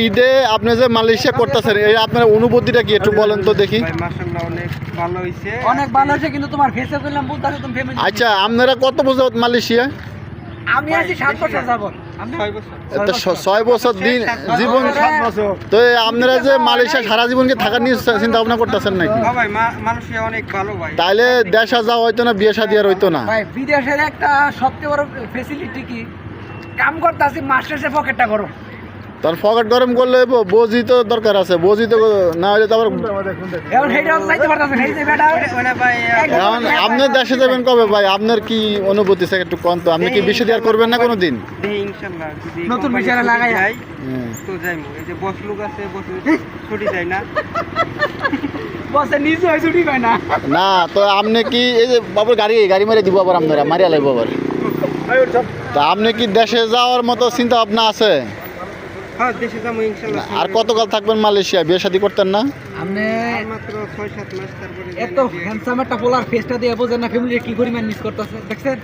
ঈদে আপনি যে মালয়েশিয়া করতেছেন এই আপনার অনুভূতিটা কি একটু বলেন তো দেখি। অনেক ভালো হইছে। অনেক ভালো হয়েছে কিন্তু তোমার ফেসে করলাম বলতে তুমি ফ্যামিলি আচ্ছা আপনারা কত বছর মালয়েশিয়া? আমি আছি সাত বছর যাবত ছয় বছর। দিন জীবন তো আপনারা যে মালয়েশিয়া সারা জীবনকে থাকার নিয়ে চিন্তা ভাবনা করতেছেন নাকি? ভাই মা- মালয়েশিয়া অনেক ভালো ভাই। তাইলে দেশা যাওয়া হইতো না বিয়ে শাদি আর হইতো না। বিদেশের একটা সবচেয়ে বড় ফেসিলিটি কি? কাম করতে আসি মাস্টার্সের পকেটটা করো তার পকেট গরম করলে বজি তো দরকার আছে বজি তো না হলে তো আবার এখন আপনি দেশে যাবেন কবে ভাই? আপনার কি অনুভূতি স্যার একটু কম তো? আপনি কি বিশ্ব দিয়ে আর করবেন না কোনো দিন নতুন company লাগাই। যায়, হ্যাঁ। তো যাইমু এই যে বস লোক আছে বস ছুটি যায় না। না। না তো আপনি কি এই যে বাবুর গাড়ি গাড়ি মেরে দিব আবার আপনারা মারিয়া লাগবো আবার। তা আপনি কি দেশে যাওয়ার মতো চিন্তা ভাবনা আছে? আর কতকাল থাকবেন মালয়েশিয়া বিয়ে শাদী করতেন না? আপনি আর মাত্র ছয় সাত মাস তারপরে এত হ্যান্ডসাম একটা পোলার ফেসটা দিয়ে বোঝেন না ফ্যামিলি কি পরিমাণ মিস করতেছে। দেখছেন?